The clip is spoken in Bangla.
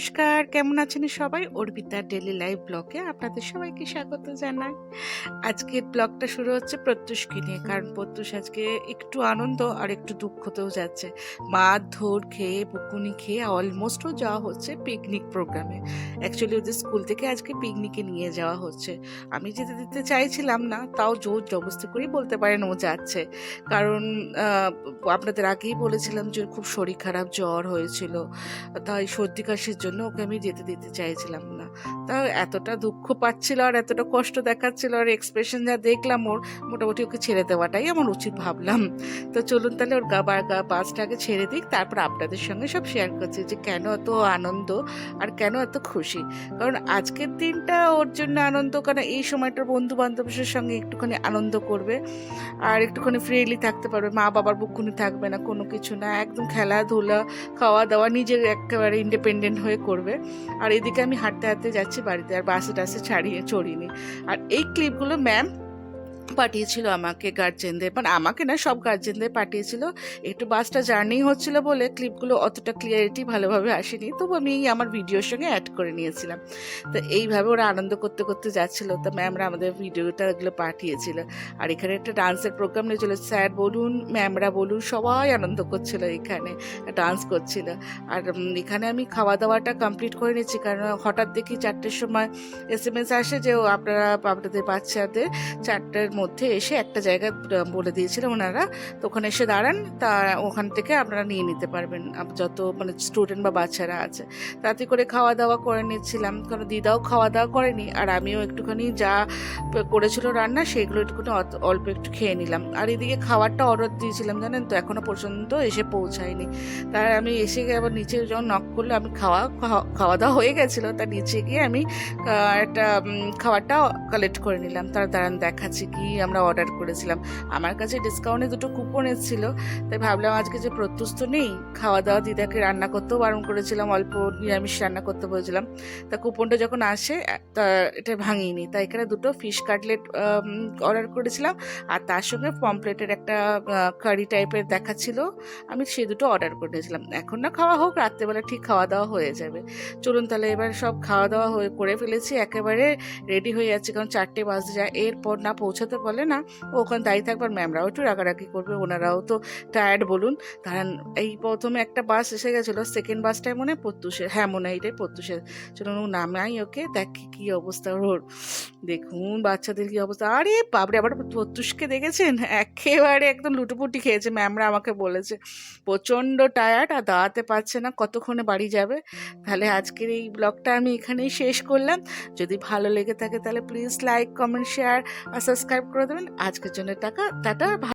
নমস্কার, কেমন আছেন সবাই? অর্পিতা ডেলি লাইফ ব্লগে আপনাদের সবাইকে স্বাগত জানাই। আজকের ব্লগটা শুরু হচ্ছে প্রত্যুষকে নিয়ে, কারণ প্রত্যুষ আজকে একটু আনন্দ আর একটু দুঃখতেও যাচ্ছে। মার ধর খেয়ে, বুকুনি খেয়ে অলমোস্টও যাওয়া হচ্ছে পিকনিক প্রোগ্রামে অ্যাকচুয়ালি ওদের স্কুল থেকে আজকে পিকনিকে নিয়ে যাওয়া হচ্ছে। আমি যেতে দিতে চাইছিলাম না, তাও জোর জবস্তি করেই বলতে পারেন ও যাচ্ছে। কারণ আপনাদের আগেই বলেছিলাম যে খুব শরীর খারাপ, জ্বর হয়েছিল। তাই সর্দি কাশির জন্য ওকে আমি যেতে দিতে চাইছিলাম না। তা এতটা দুঃখ পাচ্ছিল আর এতটা কষ্ট দেখাচ্ছিল আর এক্সপ্রেশন যা দেখলাম ওর, মোটামুটি ওকে ছেড়ে দেওয়াটাই আমার উচিত ভাবলাম। তো চলুন তাহলে ওর গা বা- গা বাসটা আগে ছেড়ে দিক, তারপর আপনাদের সঙ্গে সব শেয়ার করছি যে কেন এত আনন্দ আর কেন এত খুশি। কারণ আজকের দিনটা ওর জন্য আনন্দ কারণ এই সময়টার বন্ধু বান্ধবের সঙ্গে একটুখানি আনন্দ করবে আর একটুখানি ফ্রিলি থাকতে পারবে। মা বাবার বুকুনি থাকবে না, কোনো কিছু না, একদম খেলাধুলা, খাওয়া দাওয়া, নিজের একেবারে ইন্ডিপেন্ডেন্ট হয়ে করবে। আর এদিকে আমি হাঁটতে হাঁটতে যাচ্ছি বাড়িতে, আর বাসে টাসে ছাড়িয়ে চড়িনি। আর এই ক্লিপগুলো ম্যাম পাঠিয়েছিল আমাকে গার্জেনদের মানে আমাকে না, সব গার্জেনদের পাঠিয়েছিল। একটু বাসটা জার্নি হচ্ছিল বলে ক্লিপগুলো অতটা ক্লিয়ারিটি ভালোভাবে আসেনি, তবু আমি আমার ভিডিওর সঙ্গে অ্যাড করে নিয়েছিলাম। তো এইভাবে ওরা আনন্দ করতে করতে যাচ্ছিল, তো ম্যামরা আমাদের ভিডিওটা এগুলো পাঠিয়েছিল। আর এখানে একটা ডান্সের প্রোগ্রাম নিয়েছিল স্যার বলুন ম্যামরা বলুন, সবাই আনন্দ করছিল এখানে ডান্স করছিল। আর এখানে আমি খাওয়া দাওয়াটা কমপ্লিট করে নিচ্ছি কারণ হঠাৎ দেখি চারটের সময় এস এম এস আসে যে আপনারা, আপনাদের বাচ্চাদের চারটের মধ্যে এসে একটা জায়গা বলে দিয়েছিল ওনারা। তো ওখানে এসে দাঁড়ান, তা ওখান থেকে আপনারা নিয়ে নিতে পারবেন যত মানে স্টুডেন্ট বা বাচ্চারা আছে। তাতে করে খাওয়া দাওয়া করে নিচ্ছিলাম, কারণ দিদাও খাওয়া দাওয়া করেনি, আর আমিও একটুখানি যা করেছিল রান্না, সেগুলো একটুখানি অল্প একটু খেয়ে নিলাম। আর এদিকে খাবারটা অর্ডার দিয়েছিলাম, জানেন তো এখনও পর্যন্ত এসে পৌঁছায়নি। তার আমি এসে গিয়ে আবার নিচে যখন নক করলে, আমি খাওয়া, খাওয়া- খাওয়া দাওয়া হয়ে গেছিল তার নিচে গিয়ে আমি একটা খাবারটা কালেক্ট করে নিলাম। তার দাঁড়ান, দেখাচ্ছি কি আমরা অর্ডার করেছিলাম। আমার কাছে ডিসকাউন্টে দুটো কুপন এসেছিল, তাই ভাবলাম আজকে যে প্রত্যুষ তো নেই খাওয়া দাওয়া দিদাকে রান্না করতেও বারণ করেছিলাম, অল্প নিরামিষ রান্না করতে বলেছিলাম। তা কুপনটা যখন আসে তা এটা ভাঙিনি, তাই এখানে দুটো ফিশ কাটলেট অর্ডার করেছিলাম। আর তার সঙ্গে পমপ্লেটের একটা কারি টাইপের দেখাচ্ছিল আমি সেই দুটো অর্ডার করে নিয়েছিলাম এখন না খাওয়া হোক, রাত্রেবেলা ঠিক খাওয়া দাওয়া হয়ে যাবে। চলুন তাহলে এবার সব খাওয়া দাওয়া হয়ে করে ফেলেছি, একেবারে রেডি হয়ে যাচ্ছে, কারণ চারটে বাজতে যায়। এরপর না পৌঁছাতে বলে না ওখানে দাঁড়িয়ে থাকবার ম্যামরাও একটু রাগারাগি করবে, ওনারাও তো টায়ার্ড বলুন। কারণ এই প্রথমে একটা বাস এসে গেছিল সেকেন্ড বাসটাই মনে হয় প্রত্যুষের হ্যাঁ মনে হয় এটাই প্রত্যুষের চলুন ও নামাই ওকে, দেখি কি অবস্থা ওর। দেখুন বাচ্চাদের কি অবস্থা। আরে বাবরে আবার প্রত্যুষকে দেখেছেন? একেবারে একদম লুটোপুটি খেয়েছে, ম্যামরা আমাকে বলেছে। প্রচণ্ড টায়ার্ড আর দাঁড়াতে পারছে না, কতক্ষণে বাড়ি যাবে? তাহলে আজকের এই ব্লগটা আমি এখানেই শেষ করলাম। যদি ভালো লেগে থাকে তাহলে প্লিজ লাইক কমেন্ট শেয়ার আর সাবস্ক্রাইব করে দেবেন। আজকের জন্য টাকা টাটা